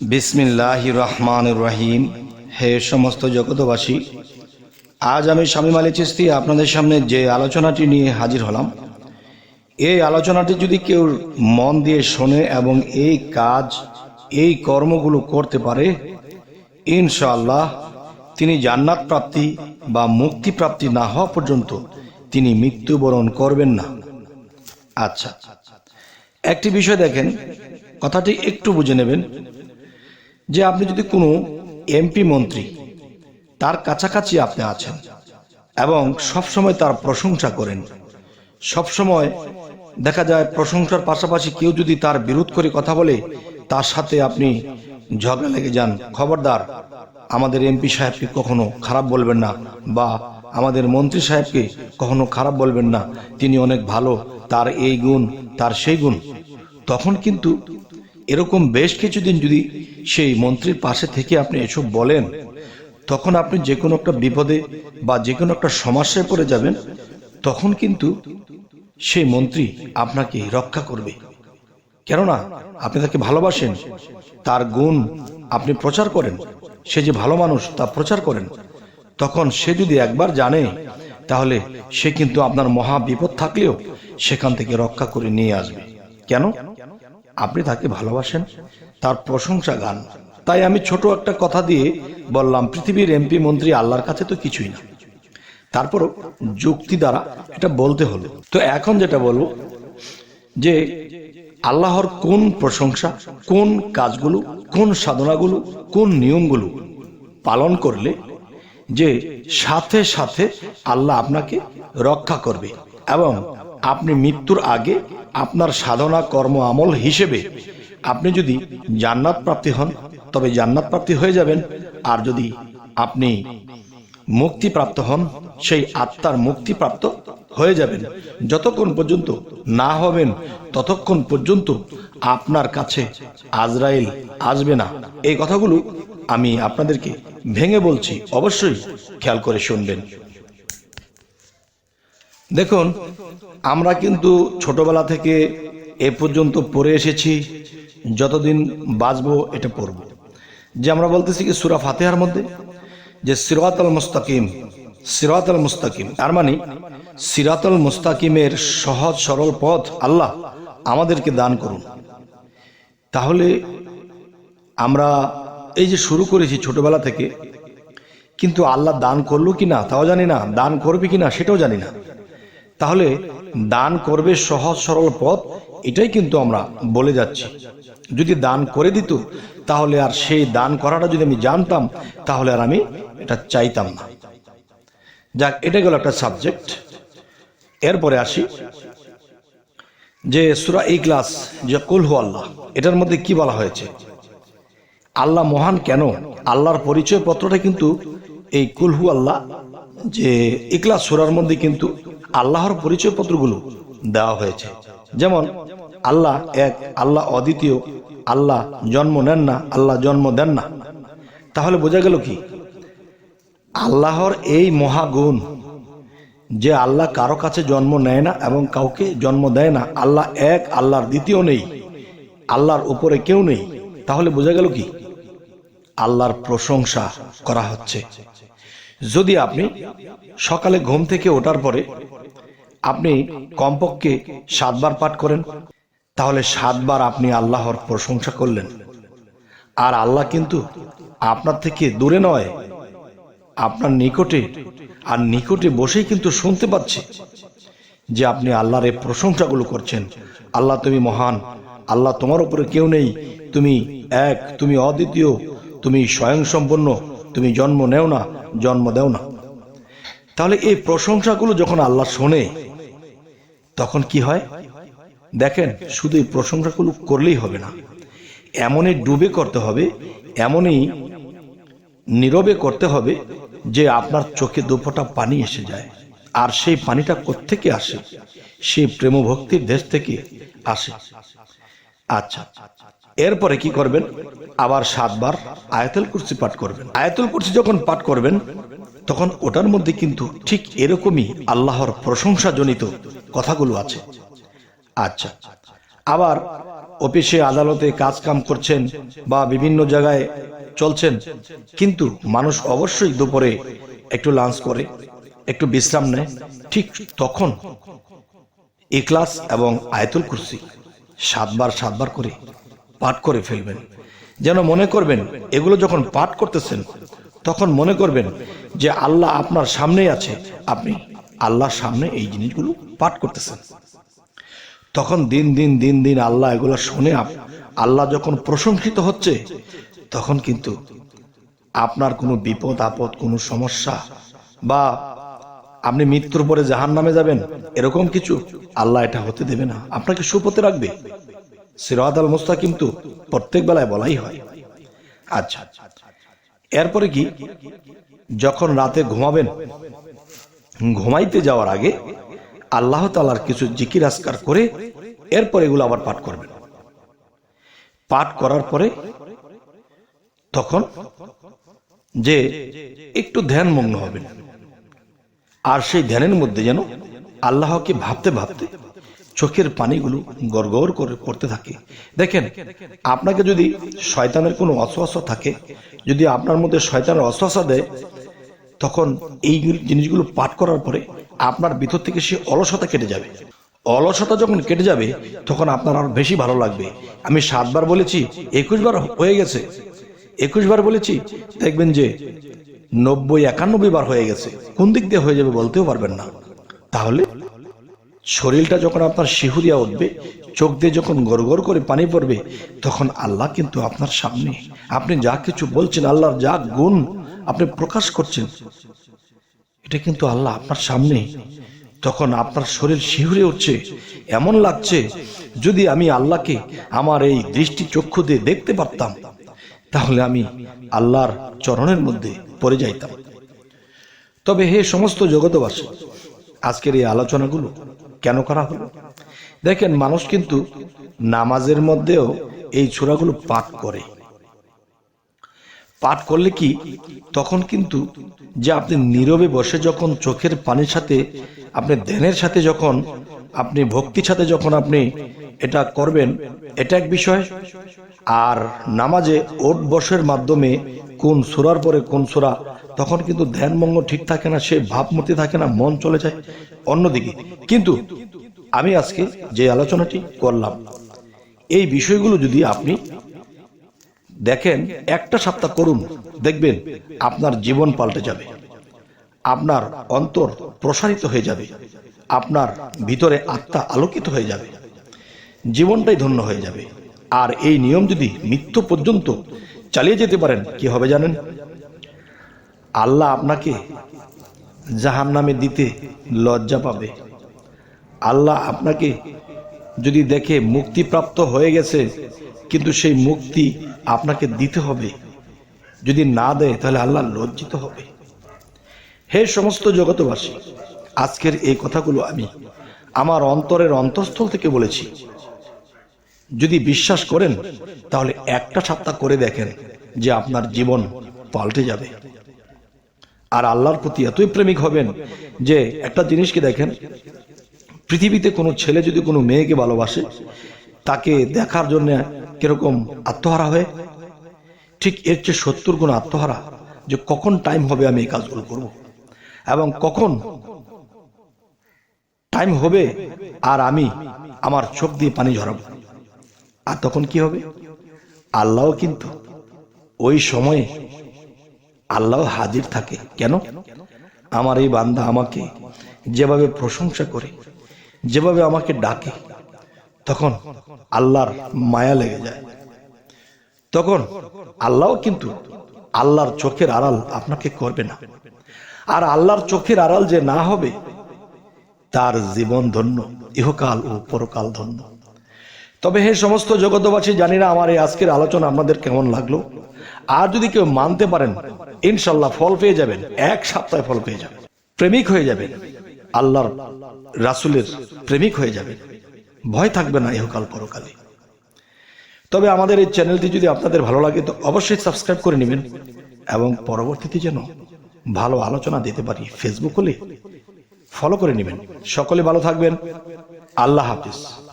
বিসমিল্লাহ রহমান রহিম হে সমস্ত জগতবাসী আজ আমি স্বামী মালি চিস্তি আপনাদের সামনে যে আলোচনাটি নিয়ে হাজির হলাম, এই আলোচনাটি যদি কেউ মন দিয়ে শোনে এবং এই কাজ, এই কর্মগুলো করতে পারে, ইনশাআল্লাহ তিনি জান্নাত প্রাপ্তি বা মুক্তি প্রাপ্তি না হওয়া পর্যন্ত তিনি মৃত্যুবরণ করবেন না। আচ্ছা একটি বিষয় দেখেন, কথাটি একটু বুঝে নেবেন। যে আপনি যদি কোনো এমপি মন্ত্রী, তার কাছাকাছি আপনি আছেন এবং সবসময় তার প্রশংসা করেন, সবসময় দেখা যায় প্রশংসার পাশাপাশি কেউ যদি তার বিরোধ করে কথা বলে, তার সাথে আপনি ঝগড়া লেগে যান। খবরদার, আমাদের এমপি সাহেবকে কখনো খারাপ বলবেন না বা আমাদের মন্ত্রী সাহেবকে কখনো খারাপ বলবেন না। তিনি অনেক ভালো, তার এই গুণ, তার সেই গুণ। তখন কিন্তু এরকম বেশ কিছুদিন যদি সেই মন্ত্রীর পাশে থেকে আপনি এসব বলেন, তখন আপনি যে কোনো একটা বিপদে বা যে কোনো একটা সমস্যায় পড়ে যাবেন, তখন কিন্তু সেই মন্ত্রী আপনাকে রক্ষা করবে। কেননা আপনি তাকে ভালোবাসেন, তার গুণ আপনি প্রচার করেন, সে যে ভালো মানুষ তা প্রচার করেন, তখন সে যদি একবার জানে, তাহলে সে কিন্তু আপনার মহা বিপদ থাকলেও সেখান থেকে রক্ষা করে নিয়ে আসবে। কেন? আপনি তাকে ভালোবাসেন, তার প্রশংসা গান। তাই আমি ছোট একটা কথা দিয়ে বললাম, পৃথিবীর এমপি মন্ত্রী আল্লাহর কাছে তো কিছুই না। তারপরও যুক্তি দ্বারা এটা বলতে হলো। তো এখন যেটা বলব, যে আল্লাহর কোন প্রশংসা, কোন কাজগুলো, কোন সাধনাগুলো, কোন নিয়মগুলো পালন করলে যে সাথে সাথে আল্লাহ আপনাকে রক্ষা করবে এবং আপনি মৃত্যুর আগে আপনার সাধনা কর্ম আমল হিসেবে আপনি যদি জান্নাত প্রাপ্তি হন, তবে জান্নাত প্রাপ্তি হয়ে যাবেন। আর যদি আপনি মুক্তিপ্রাপ্ত হন, সেই আত্মার মুক্তিপ্রাপ্ত হয়ে যাবেন। যতক্ষণ পর্যন্ত না হবেন, ততক্ষণ পর্যন্ত আপনার কাছে আজরাইল আসবে না। এই কথাগুলো আমি আপনাদেরকে ভেঙে বলছি। অবশ্যই খেয়াল করে শুনবেন। দেখুন, আমরা কিন্তু ছোটবেলা থেকে এ পর্যন্ত পড়ে এসেছি, যতদিন বাঁচবো এটা পড়ব। যে আমরা বলতেছি কি সুরা ফাতেহার মধ্যে, যে সিরাত আল মুস্তাকিম সিরাত আল মুস্তাকিম, তার মানে সিরাত আল মুস্তাকিমের সহজ সরল পথ আল্লাহ আমাদেরকে দান করুন। তাহলে আমরা এই যে শুরু করেছি ছোটবেলা থেকে, কিন্তু আল্লাহ দান করল কি না তাও জানি না, দান করবে কি না সেটাও জানি না। তাহলে দান করবে সহজ সরল পথ, এটাই কিন্তু আমরা বলে যাচ্ছি। যদি দান করে দিত, তাহলে আর সেই দান করাটা যদি আমি জানতাম, তাহলে আর আমি এটা চাইতাম না। যাক এটা গেল একটা সাবজেক্ট এরপরে আসি যে সুরা এই ক্লাস যে কুলহু আল্লাহ, এটার মধ্যে কি বলা হয়েছে? আল্লাহ মহান কেন? আল্লাহর পরিচয় পত্রটা কিন্তু এই কুলহু আল্লাহ যে ইকলাস সুরার মধ্যে কিন্তু আল্লাহর পরিচয় পত্রগুলো দেওয়া হয়েছে। যেমন, আল্লাহ এক, আল্লাহ অদ্বিতীয়, আল্লাহ জন্ম নেন না, আল্লাহ জন্ম দেন না। তাহলে বোঝা গেল কি? আল্লাহর এই মহাগুণ, যে আল্লাহ কারও কাছে জন্ম নেয় না এবং কাউকে জন্ম দেয় না, আল্লাহ এক, আল্লাহর দ্বিতীয় নেই, আল্লাহর উপরে কেউ নেই, তাহলে বোঝা গেল কি? আল্লাহর প্রশংসা করা হচ্ছে। যদি আপনি সকালে ঘুম থেকে ওঠার পরে আপনি কমপক্ষে সাতবার পাঠ করেন, তাহলে সাতবার আপনি আল্লাহর প্রশংসা করলেন। আর আল্লাহ কিন্তু আপনার থেকে দূরে নয়, আপনার নিকটে আর নিকটে বসেই কিন্তু শুনতে পাচ্ছে যে আপনি আল্লাহর এই প্রশংসাগুলো করছেন। আল্লাহ তুমি মহান, আল্লাহ তোমার উপরে কেউ নেই, তুমি এক, তুমি অদ্বিতীয়, তুমি স্বয়ংসম্পন্ন তুমি জন্ম নেও না, জন্ম দেও না। তাহলে এই প্রশংসাগুলো যখন আল্লাহ শোনে, তখন কি হয়? দেখেন, শুধু এই প্রশংসাগুলো করলেই হবে না। এমনই ডুবে করতে হবে, এমনই নীরবে করতে হবে যে আপনার চোখে দুফোটা পানি এসে যায়। আর সেই পানিটা কোত্থেকে আসে? সেই প্রেমভক্তির দেশ থেকে আসে। আচ্ছা এরপরে কি করবেন? আবার সাতবার আয়াতুল কুরসি পাঠ করবেন। আয়াতুল কুরসি যখন পাঠ করবেন, তখন ওটার মধ্যে কিন্তু ঠিক এরকমই আল্লাহর প্রশংসা জনিত কথাগুলো আছে। আচ্ছা আবার অফিসে আদালতে কাজ কাম করছেন বা বিভিন্ন জায়গায় চলছেন, কিন্তু মানুষ অবশ্যই দুপুরে একটু লাঞ্চ করে, একটু বিশ্রাম নেয়। ঠিক তখন ইকলাস এবং আয়তুল কুরসি সাতবার সাতবার করে পাঠ করে ফেলবেন। যেন মনে করবেন, এগুলো যখন পাঠ করতেছেন, তখন মনে করবেন যে আল্লাহ আপনার সামনেই আছে। আপনি আল্লাহর সামনে এই জিনিসগুলো পাঠ করতেছেন। তখন দিন দিন দিন দিন আল্লাহ এগুলো শুনে আল্লাহ যখন প্রশংসিত হচ্ছে, তখন কিন্তু আপনার কোনো বিপদ, আপদ, কোনো সমস্যা বা আপনি মৃত্যুর পরে জাহান নামে যাবেন, এরকম কিছু আল্লাহ এটা হতে দেবে না। আপনাকে সুপথে রাখবে। সিরাত আল মুস্তা কিন্তু প্রত্যেক বেলায় বলাই হয়। আচ্ছা এরপরে কি? যখন রাতে ঘুমাবেন, ঘুমাইতে যাওয়ার আগে আল্লাহ তালার কিছু জিকির আসকার করে এরপর এগুলো আবার পাঠ করবেন। পাঠ করার পরে তখন যে একটু ধ্যানমগ্ন হবেন। আর সেই ধ্যানের মধ্যে যেন আল্লাহকে ভাবতে ভাবতে চোখের পানিগুলো গড়গড় করে পড়তে থাকে। দেখেন, আপনাকে যদি শয়তানের কোনো অসহসা থাকে, যদি আপনার মধ্যে শয়তানের অসহসা দেয়, তখন এই জিনিসগুলো পাঠ করার পরে আপনার ভিতর থেকে সে অলসতা কেটে যাবে। অলসতা যখন কেটে যাবে, তখন আপনার আরও বেশি ভালো লাগবে। আমি সাতবার বলেছি একুশ বার হয়ে গেছে। একুশ বার বলেছি, দেখবেন যে নব্বই একানব্বই বার হয়ে গেছে। কোন দিক দিয়ে হয়ে যাবে বলতেও পারবেন না। তাহলে শরীরটা যখন আপনার শিহুরিয়া উঠবে, চোখ দিয়ে যখন গড় করে পানি পড়বে, তখন আল্লাহ কিন্তু আপনার সামনে, আপনি যা কিছু বলছেন, আল্লাহর যা গুণ আপনি প্রকাশ করছেন, এটা কিন্তু আল্লাহ আপনার সামনে। তখন আপনার শরীর শিহুরে উঠছে, এমন লাগছে, যদি আমি আল্লাহকে আমার এই দৃষ্টি চক্ষু দিয়ে দেখতে পারতাম, তাহলে আমি আল্লাহর চরণের মধ্যে পড়ে যাইতাম। তবে হে সমস্ত জগতবাসী আজকের এই আলোচনাগুলো কেন করা হলো? দেখেন, মানুষ কিন্তু নামাজের মধ্যেও এই ছোড়াগুলো পাঠ করে। পাঠ করলে কি? তখন কিন্তু যে আপনি নীরবে বসে যখন চোখের পানির সাথে, আপনি ধ্যানের সাথে যখন, আপনি ভক্তির সাথে যখন আপনি এটা করবেন, এটা এক বিষয়। আর নামাজে ওট বসের মাধ্যমে কোন সুরার পরে কোন সুরা, তখন কিন্তু ধ্যানমঙ্গ ঠিক থাকে না, সে ভাবমূর্তি থাকে না, মন চলে যায় অন্যদিকে। কিন্তু আমি আজকে যে আলোচনাটি করলাম, এই বিষয়গুলো যদি আপনি দেখেন, একটা সপ্তাহ করুন, দেখবেন আপনার জীবন পাল্টে যাবে, আপনার অন্তর প্রসারিত হয়ে যাবে, আপনার ভিতরে আত্মা আলোকিত হয়ে যাবে। জীবনটাই ধন্য হয়ে যাবে। আর এই নিয়ম যদি মৃত্যু পর্যন্ত চালিয়ে যেতে পারেন, কি হবে জানেন? আল্লাহ আপনাকে জাহান নামে দিতে লজ্জা পাবে। আল্লাহ আপনাকে যদি দেখে মুক্তিপ্রাপ্ত হয়ে গেছে, কিন্তু সেই মুক্তি আপনাকে দিতে হবে। যদি না দেয়, তাহলে আল্লাহ লজ্জিত হবে। হে সমস্ত জগতবাসী আজকের এই কথাগুলো আমি আমার অন্তরের অন্তঃস্থল থেকে বলেছি। যদি বিশ্বাস করেন, তাহলে একটা সপ্তাহ করে দেখেন যে আপনার জীবন পাল্টে যাবে। আর আল্লাহর প্রতি এতই প্রেমিক হবেন যে একটা জিনিসকে দেখেন, পৃথিবীতে কোনো ছেলে যদি কোনো মেয়েকে ভালোবাসে, তাকে দেখার জন্য কীরকম আত্মহারা হয়ে? ঠিক এর চেয়ে সত্তর গুণ আত্মহারা যে কখন টাইম হবে আমি এই কাজগুলো করব। এবং কখন টাইম হবে আর আমি আমার চোখ দিয়ে পানি ঝরাবো। আর তখন কি হবে? আল্লাহ কিন্তু ওই সময়ে আল্লাহ হাজির থাকে। কেন? আমার এই বান্দা আমাকে যেভাবে প্রশংসা করে, যেভাবে আমাকে ডাকে, তখন আল্লাহর মায়া লেগে যায়। তখন আল্লাহ কিন্তু আল্লাহর চোখের আড়াল আপনাকে করবে না। আর আল্লাহর চোখের আড়াল যে না হবে, তার জীবন ধন্য, ইহকাল ও পরকাল ধন্য। তবে হে সমস্ত জগতবাসী জানি না আমার এই আজকের আলোচনা আপনাদের কেমন লাগল? আর যদি কেউ মানতে পারেন, ইনশাল্লাহ ফল পেয়ে যাবেন, এক সপ্তাহে ফল পেয়ে যাবেন। প্রেমিক হয়ে যাবেন, আল্লাহর রাসুলের প্রেমিক হয়ে যাবেন। ভয় থাকবে না ইহকাল পরকালে। তবে আমাদের এই চ্যানেলটি যদি আপনাদের ভালো লাগে, তো অবশ্যই সাবস্ক্রাইব করে নেবেন এবং পরবর্তীতে যেন ভালো আলোচনা দিতে পারি ফেসবুক হলে ফলো করে নেবেন। সকলে ভালো থাকবেন। আল্লাহ হাফিজ।